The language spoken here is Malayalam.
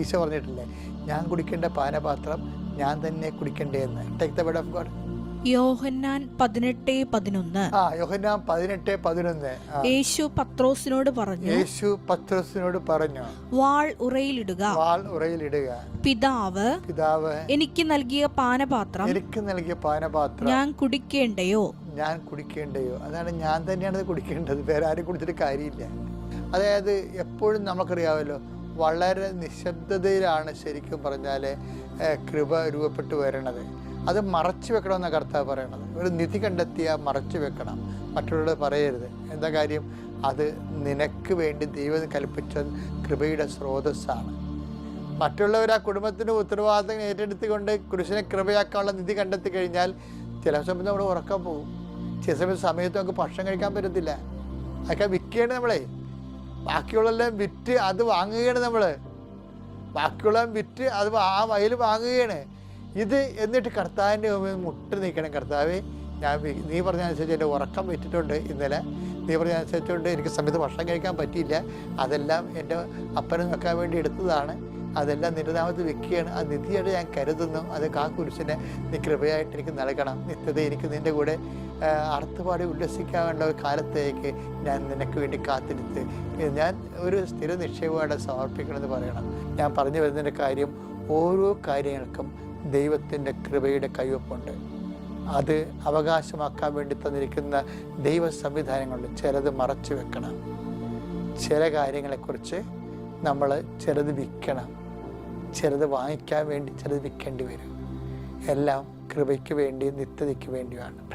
ഈശോ പറഞ്ഞിട്ടില്ലേ ഞാൻ കുടിക്കേണ്ട പാനപാത്രം ഞാൻ തന്നെ കുടിക്കേണ്ടതെന്ന്. Take the word of God Yohannan പതിനെട്ട് പതിനൊന്ന്. ആ യോഹന്നാൻ പതിനെട്ട് പതിനൊന്ന്. യേശു പത്രോസിനോട് പറഞ്ഞു യേശു പത്രോസിനോട് പറഞ്ഞു വാൾ ഉറയിലിടുക. വാൾ ഉറയിലിടുക. പിതാവ് പിതാവ് എനിക്ക് നൽകിയ പാനപാത്രം എനിക്ക് നൽകിയ പാനപാത്രം ഞാൻ കുടിക്കേണ്ടയോ? ഞാൻ കുടിക്കേണ്ടയോ? അതാണ് ഞാൻ തന്നെയാണ് കുടിക്കേണ്ടത്. വേറെ ആരും കുടിച്ചിട്ട് കാര്യമില്ല. അതായത് എപ്പോഴും നമുക്കറിയാമല്ലോ വളരെ നിശബ്ദതയിലാണ് ശരിക്കും പറഞ്ഞാൽ കൃപ രൂപപ്പെട്ടു വരണത്. അത് മറച്ചു വെക്കണമെന്ന കർത്താവ് പറയണത് ഒരു നിധി കണ്ടെത്തിയാൽ മറച്ചു വെക്കണം. മറ്റുള്ളവർ പറയരുത്. എന്താ കാര്യം? അത് നിനക്ക് വേണ്ടി ദൈവം കൽപ്പിച്ച കൃപയുടെ സ്രോതസ്സാണ്. മറ്റുള്ളവർ ആ കുടുംബത്തിന്റെ ഉത്തരവാദിത്തം ഏറ്റെടുത്തുകൊണ്ട് കുരിശിനെ കൃപയാക്കാനുള്ള നിധി കണ്ടെത്തി കഴിഞ്ഞാൽ ചില സമയത്ത് നമ്മൾ ഉറക്കം പോകും ചില സമയത്ത് സമയത്ത് നമുക്ക് ഭക്ഷണം കഴിക്കാൻ പറ്റത്തില്ല. അതൊക്കെ വിൽക്കുകയാണ് നമ്മളെ. ബാക്കിയുള്ളതെല്ലാം വിറ്റ് അത് വാങ്ങുകയാണ് നമ്മൾ ബാക്കിയുള്ള വിറ്റ് അത് ആ വയൽ വാങ്ങുകയാണ്. ഇത് എന്നിട്ട് കർത്താവിന്റെ മുമ്പിൽ മുട്ട് നീക്കണം. കർത്താവ് ഞാൻ നീ പറഞ്ഞ അനുസരിച്ച് എന്റെ ഉറക്കം വെച്ചിട്ടുണ്ട് ഇന്നലെ. നീ പറഞ്ഞ അനുസരിച്ചുകൊണ്ട് എനിക്ക് സമയത്ത് ഭക്ഷണം കഴിക്കാൻ പറ്റിയില്ല. അതെല്ലാം എന്റെ അപ്പനെ നോക്കാൻ വേണ്ടി എടുത്തതാണ്. അതെല്ലാം നിന്റെ നാമത്തിൽ വെക്കുകയാണ്. ആ നിധിയായിട്ട് ഞാൻ കരുതുന്നു. അത് കാ കുരിശിനെ നീ കൃപയായിട്ട് എനിക്ക് നൽകണം. നിത്യത എനിക്ക് നിന്റെ കൂടെ അർത്ഥപാടി ഉല്ലസിക്കാവേണ്ട ഒരു കാലത്തേക്ക് ഞാൻ നിനക്ക് വേണ്ടി കാത്തിരുത്ത്. ഞാൻ ഒരു സ്ഥിര നിക്ഷേപമായിട്ട് സമർപ്പിക്കണമെന്ന് പറയണം. ഞാൻ പറഞ്ഞു വരുന്നതിന്റെ കാര്യം ഓരോ കാര്യങ്ങൾക്കും ദൈവത്തിന്റെ കൃപയുടെ കൈവപ്പുണ്ട്. അത് അവകാശമാക്കാൻ വേണ്ടി തന്നിരിക്കുന്ന ദൈവ സംവിധാനങ്ങളുണ്ട് ചിലത് മറച്ചു വെക്കണം. ചില കാര്യങ്ങളെക്കുറിച്ച് നമ്മൾ ചിലത് വിൽക്കണം. ചിലത് വാങ്ങിക്കാൻ വേണ്ടി ചിലത് വിൽക്കേണ്ടി വരും. എല്ലാം കൃപയ്ക്ക് വേണ്ടിയും നിത്യതയ്ക്ക് വേണ്ടിയുമാണ്.